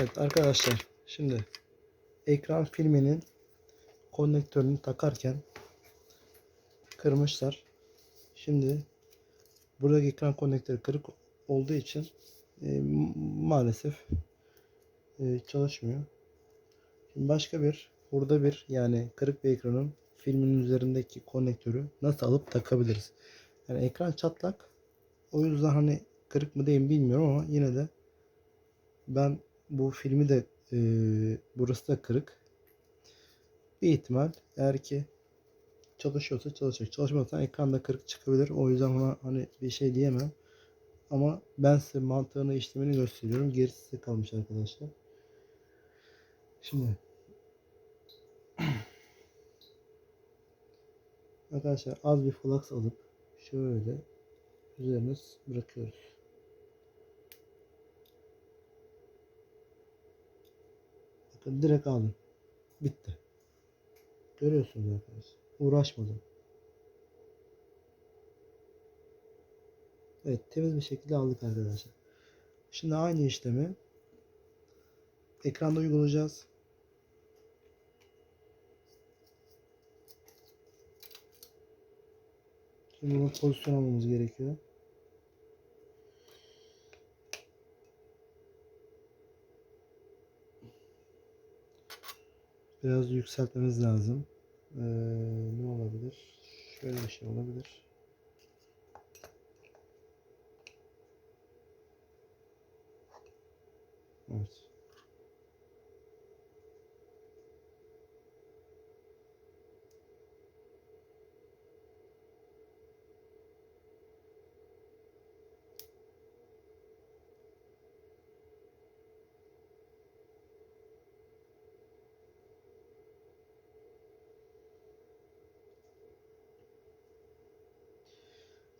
Evet arkadaşlar şimdi ekran filminin konnektörünü takarken kırmışlar. Şimdi buradaki ekran konnektörü kırık olduğu için e, maalesef e, çalışmıyor. Şimdi başka bir burada bir yani kırık bir ekranın filmin üzerindeki konnektörü nasıl alıp takabiliriz? Yani ekran çatlak. O yüzden hani kırık mı değil mi bilmiyorum ama yine de ben bu filmi de e, burası da kırık. Bir ihtimal eğer ki çalışıyorsa çalışacak. Çalışmazsa ekranda kırık çıkabilir. O yüzden ona hani bir şey diyemem. Ama ben size mantığını işlemini gösteriyorum. Gerisi size kalmış arkadaşlar. Şimdi arkadaşlar az bir flux alıp şöyle üzerine bırakıyoruz. Direkt aldım. Bitti. Görüyorsunuz arkadaşlar. Uğraşmadım. Evet temiz bir şekilde aldık arkadaşlar. Şimdi aynı işlemi ekranda uygulayacağız. Şimdi bunu pozisyon almamız gerekiyor. Biraz yükseltmemiz lazım. Ee, ne olabilir? Şöyle bir şey olabilir. Evet.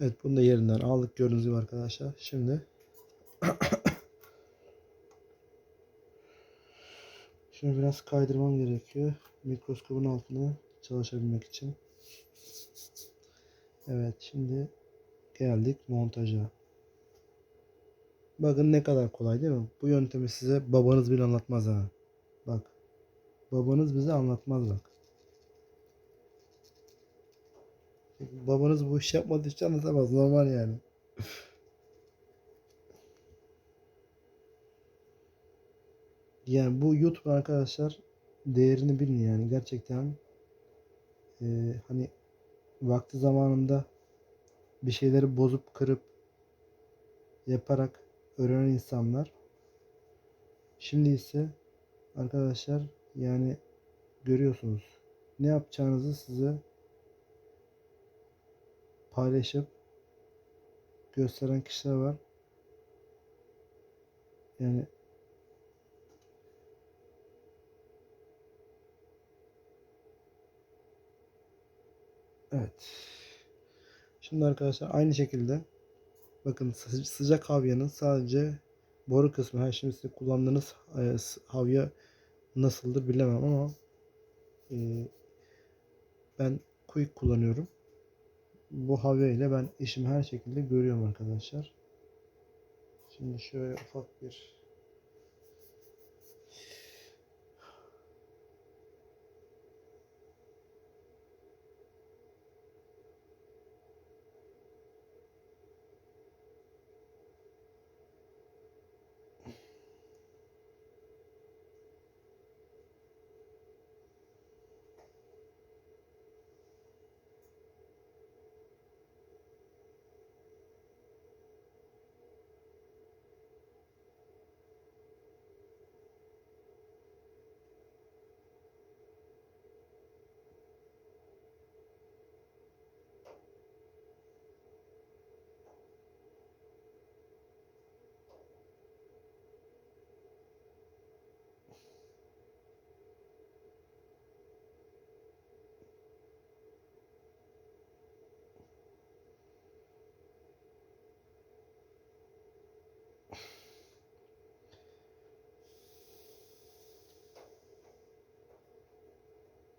Evet bunu da yerinden aldık gördüğünüz gibi arkadaşlar. Şimdi şunu biraz kaydırmam gerekiyor. Mikroskopun altına çalışabilmek için. Evet şimdi geldik montaja. Bakın ne kadar kolay değil mi? Bu yöntemi size babanız bile anlatmaz ha. Bak. Babanız bize anlatmaz bak. Babanız bu iş yapmadığı için anlatamaz. Normal yani. Yani bu YouTube arkadaşlar değerini bilin yani gerçekten eee, hani vakti zamanında bir şeyleri bozup kırıp yaparak öğrenen insanlar şimdi ise arkadaşlar yani görüyorsunuz ne yapacağınızı size paylaşıp gösteren kişiler var. Yani evet. Şimdi arkadaşlar aynı şekilde bakın sı- sıcak havyanın sadece boru kısmı. Ha şimdi size kullandığınız e, havya nasıldır bilemem ama e, ben quick kullanıyorum. Bu havya ile ben işimi her şekilde görüyorum arkadaşlar. Şimdi şöyle ufak bir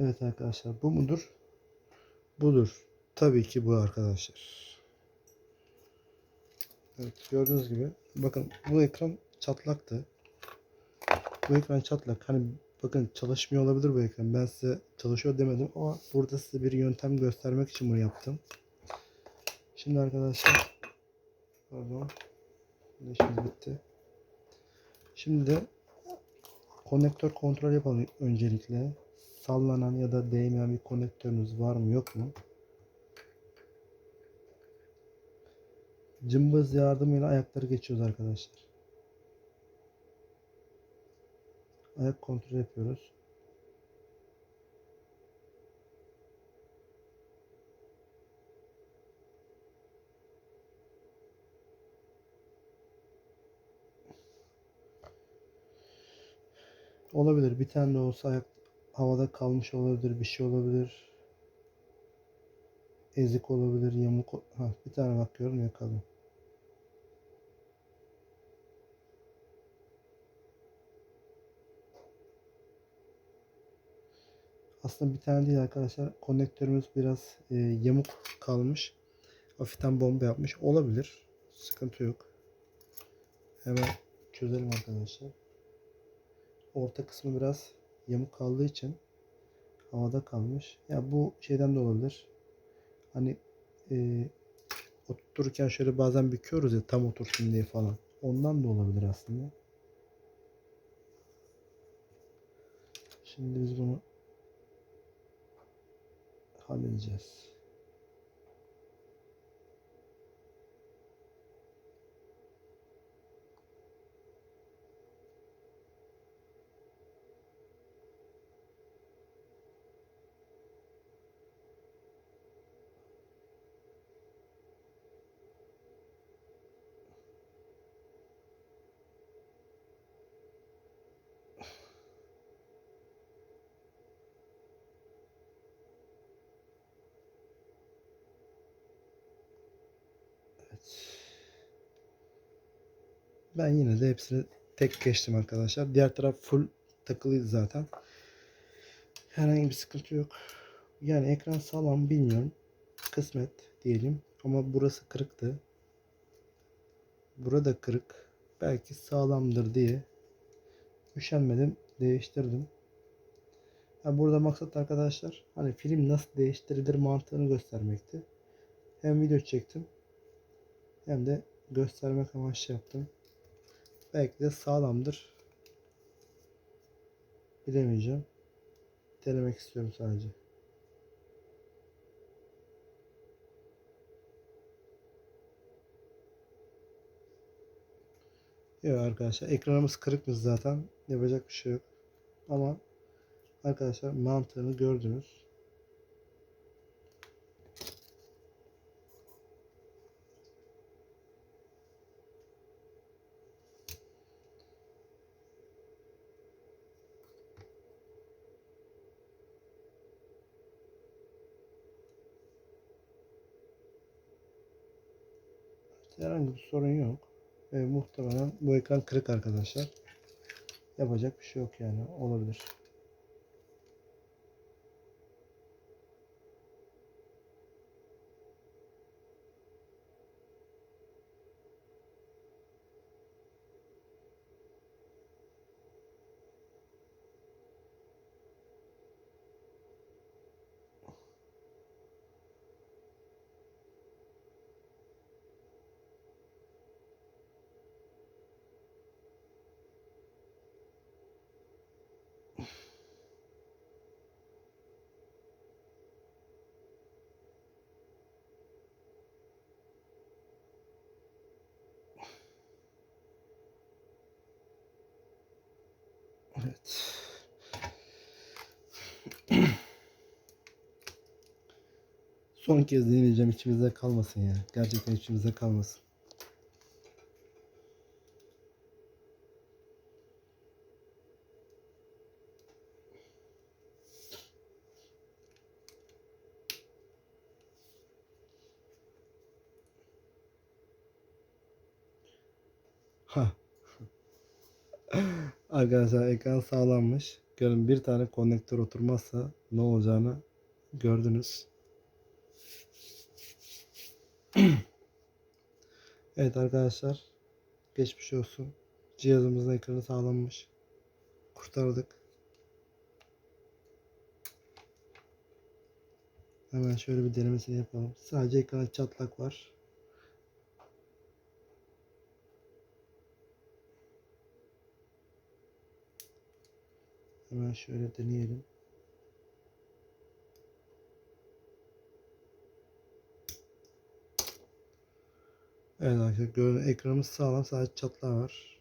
Evet arkadaşlar bu mudur? Budur. Tabii ki bu arkadaşlar. Evet gördüğünüz gibi bakın bu ekran çatlaktı. bu ekran çatlak. Hani bakın çalışmıyor olabilir bu ekran. Ben size çalışıyor demedim ama burada size bir yöntem göstermek için bunu yaptım. Şimdi arkadaşlar pardon. İşimiz bitti. Şimdi konnektör kontrol yapalım öncelikle. Sallanan ya da değmeyen bir konnektörünüz var mı yok mu? Cımbız yardımıyla ayakları geçiyoruz arkadaşlar. Ayak kontrol yapıyoruz. Olabilir. Bir tane de olsa ayak havada kalmış olabilir. Bir şey olabilir. Ezik olabilir. Yamuk. Ha, bir tane bakıyorum yakalım. Aslında bir tane değil arkadaşlar. Konnektörümüz biraz e, yamuk kalmış. Hafiften bomba yapmış. Olabilir. Sıkıntı yok. Hemen çözelim arkadaşlar. Orta kısmı biraz yamuk kaldığı için havada kalmış. Ya bu şeyden de olabilir. Hani e, otururken şöyle bazen büküyoruz ya tam otursun diye falan. Ondan da olabilir aslında. Şimdi biz bunu halledeceğiz. Ben yine de hepsini tek geçtim arkadaşlar. Diğer taraf full takılıydı zaten. Herhangi bir sıkıntı yok. Yani ekran sağlam bilmiyorum. Kısmet diyelim. Ama burası kırıktı. Burada kırık. Belki sağlamdır diye üşenmedim. Değiştirdim. Ha burada maksat arkadaşlar hani film nasıl değiştirilir mantığını göstermekti. Hem video çektim hem de göstermek amaçlı yaptım. Belki de sağlamdır. Bilemeyeceğim. Denemek istiyorum sadece. Yok arkadaşlar ekranımız kırıkmış zaten. Yapacak bir şey yok. Ama arkadaşlar mantığını gördünüz. Herhangi bir sorun yok. Ve muhtemelen bu ekran kırık arkadaşlar. Yapacak bir şey yok yani. Olabilir. Evet. Son kez deneyeceğim içimizde kalmasın ya. Gerçekten içimizde kalmasın. Ha. Arkadaşlar ekran sağlammış. Görün bir tane konnektör oturmazsa ne olacağını gördünüz. Evet arkadaşlar. Geçmiş olsun. Cihazımızın ekranı sağlanmış. kurtardık. Hemen şöyle bir denemesini yapalım. Sadece ekranda çatlak var. Hemen şöyle deneyelim. Evet arkadaşlar gördüğünüz ekranımız sağlam sadece çatlağı var.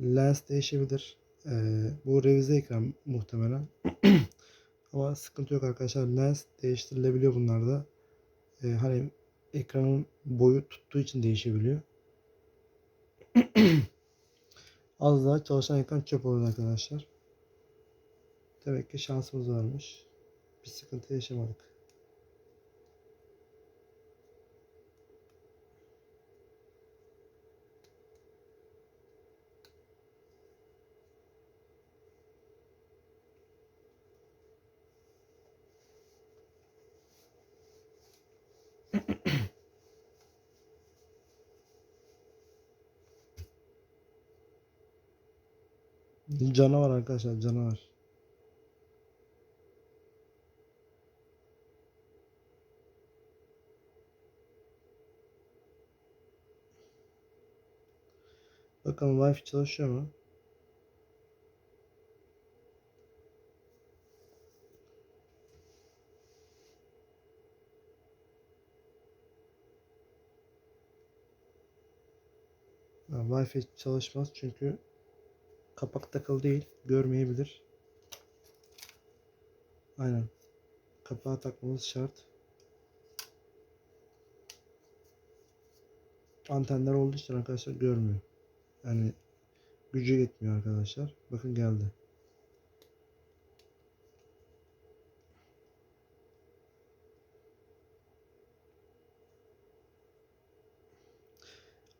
Lens değişebilir. Ee, bu revize ekran muhtemelen. Ama sıkıntı yok arkadaşlar. Lens değiştirilebiliyor bunlarda. Ee, hani ekranın boyu tuttuğu için değişebiliyor. Az daha çalışan ekran çöp oluyor arkadaşlar. Demek ki şansımız varmış. Bir sıkıntı yaşamadık. Canavar arkadaşlar canavar. Bakalım Wi-Fi çalışıyor mu? Ha, Wi-Fi çalışmaz çünkü kapak takılı değil. Görmeyebilir. Aynen. Kapağı takmamız şart. Antenler olduğu için arkadaşlar görmüyor. Yani gücü yetmiyor arkadaşlar. Bakın geldi.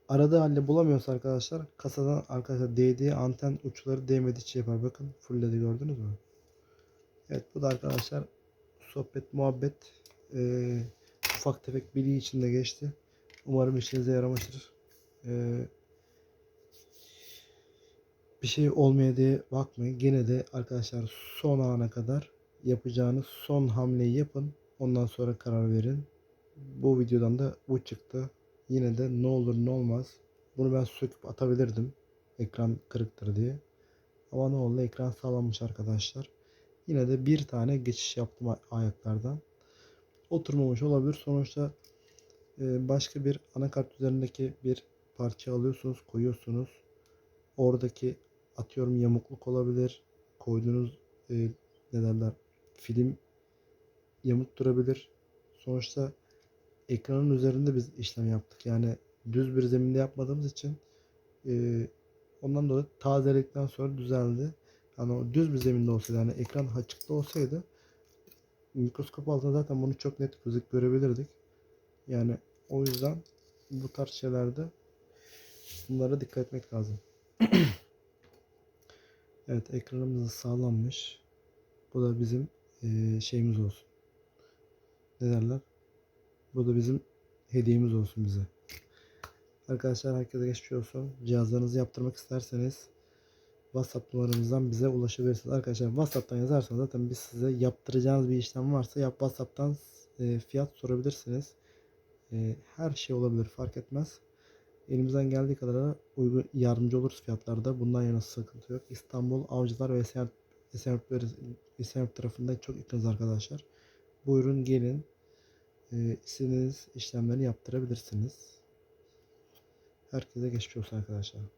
Aradığı halde bulamıyorsa arkadaşlar kasadan arkadaşlar değdiği anten uçları değmediği için yapar. Bakın fullledi gördünüz mü? Evet bu da arkadaşlar sohbet muhabbet eee, ufak tefek bilgi içinde geçti. Umarım işinize yaramıştır. Eee bir şey olmaya diye bakmayın. Gene de arkadaşlar son ana kadar yapacağınız son hamleyi yapın. Ondan sonra karar verin. Bu videodan da bu çıktı. Yine de ne olur ne olmaz. Bunu ben söküp atabilirdim. Ekran kırıktır diye. Ama ne oldu? Ekran sağlanmış arkadaşlar. Yine de bir tane geçiş yaptım ay- ayaklardan. Oturmamış olabilir. Sonuçta e, başka bir anakart üzerindeki bir parça alıyorsunuz, koyuyorsunuz. Oradaki atıyorum yamukluk olabilir. Koyduğunuz e, ne derler film yamuk durabilir. Sonuçta ekranın üzerinde biz işlem yaptık. Yani düz bir zeminde yapmadığımız için e, ondan dolayı tazeledikten sonra düzeldi. Yani o düz bir zeminde olsaydı yani ekran açıkta olsaydı mikroskop altında zaten bunu çok net gözük görebilirdik. Yani o yüzden bu tarz şeylerde bunlara dikkat etmek lazım. Evet ekranımız sağlanmış. Bu da bizim eee, şeyimiz olsun. Ne derler? Bu da bizim hediyemiz olsun bize. Arkadaşlar herkese geçmiş olsun. Cihazlarınızı yaptırmak isterseniz WhatsApp numaramızdan bize ulaşabilirsiniz. Arkadaşlar WhatsApp'tan yazarsanız zaten biz size yaptıracağınız bir işlem varsa yap WhatsApp'tan e, fiyat sorabilirsiniz. E, her şey olabilir fark etmez. Elimizden geldiği kadar uygun yardımcı oluruz fiyatlarda. Bundan yana sıkıntı yok. İstanbul, Avcılar ve Esenyurt, Esenyurt, Esenyurt tarafında çok yakınız arkadaşlar. Buyurun gelin. E, istediğiniz işlemleri yaptırabilirsiniz. Herkese geçmiş olsun arkadaşlar.